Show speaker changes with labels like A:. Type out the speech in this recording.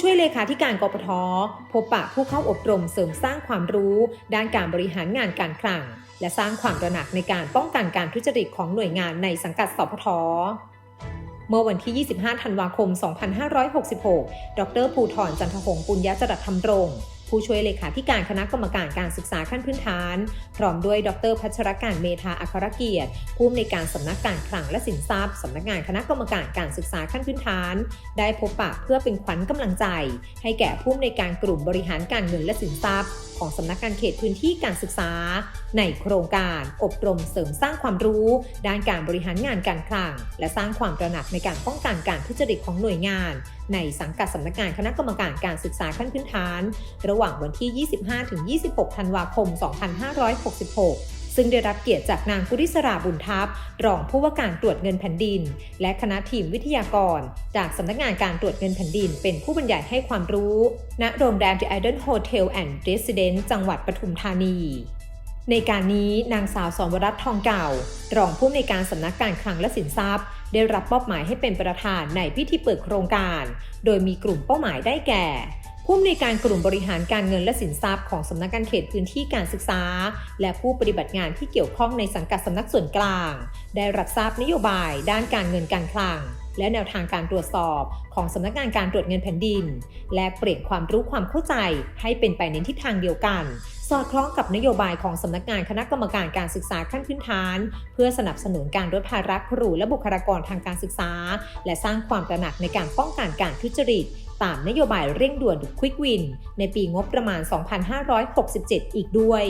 A: ช่วยเลขาธิการกปทพบปะผู้เข้าอบรมเสริมสร้างความรู้ ด้านการบริหารงานการคลัง และสร้างความตระหนักในการป้องกันการทุจริตของหน่วยงานในสังกัดสพทเมื่อวันที่ 25 ธันวาคม 2566 ดร ภูธรจันทหงปุญญจรัตธรรมรงค์ ผู้ช่วยเลขาธิการคณะกรรมการการศึกษาขั้นพื้นฐาน พร้อมด้วยดรพัชรการเมธาอัครเกียรติ ผู้อำนวยการสำนักการคลังและสินทรัพย์สำนักงานคณะกรรมการการศึกษาขั้นพื้นฐาน ได้พบปะเพื่อเป็นขวัญกำลังใจ ให้แก่ผู้อำนวยการกลุ่มบริหารการเงินและสินทรัพย์ของสำนักงานเขตพื้นที่การศึกษา ในโครงการอบรมเสริมสร้างความรู้ ด้านการบริหารงานการคลัง และสร้างความตระหนักในการป้องกันการทุจริตของหน่วยงาน ในสังกัดสำนักงานคณะกรรมการการศึกษาขั้นพื้นฐาน ระหว่างวันที่ 25-26 ธันวาคม 2566 ซึ่งได้รับเกียรติจากนางกุริศราบุญทัพ รองผู้ว่าการตรวจเงินแผ่นดิน และคณะทีมวิทยากร จากสำนักงานการตรวจเงินแผ่นดิน เป็นผู้บรรยายให้ความรู้ณโรงแรม The Idol Hotel and Residence จังหวัดปทุมธานีในการนี้นางสาวสอนวรัตน์ทองเก่า รองผู้อำนวยการสำนักการคลังและสินทรัพย์ ได้รับมอบหมายให้เป็นประธานในพิธีเปิดโครงการ โดยมีกลุ่มเป้าหมายได้แก่ ผู้อำนวยการกลุ่มบริหารการเงินและสินทรัพย์ของสำนักงานเขตพื้นที่การศึกษา และผู้ปฏิบัติงานที่เกี่ยวข้องในสังกัดสำนักส่วนกลาง ได้รับทราบนโยบาย ด้านการเงินการคลัง และแนวทางการตรวจสอบของสำนักงานการตรวจเงินแผ่นดิน และเปลี่ยนความรู้ความเข้าใจให้เป็นไปในทิศทางเดียวกัน สอดคล้องกับนโยบายของสำนักงานคณะกรรมการการศึกษาขั้นพื้นฐาน เพื่อสนับสนุนการลดภาระครูและบุคลากรทางการศึกษา และสร้างความตระหนักในการป้องกันการทุจริตตามนโยบายเร่งด่วนดุคควิกวินในปีงบประมาณ 2567 อีกด้วย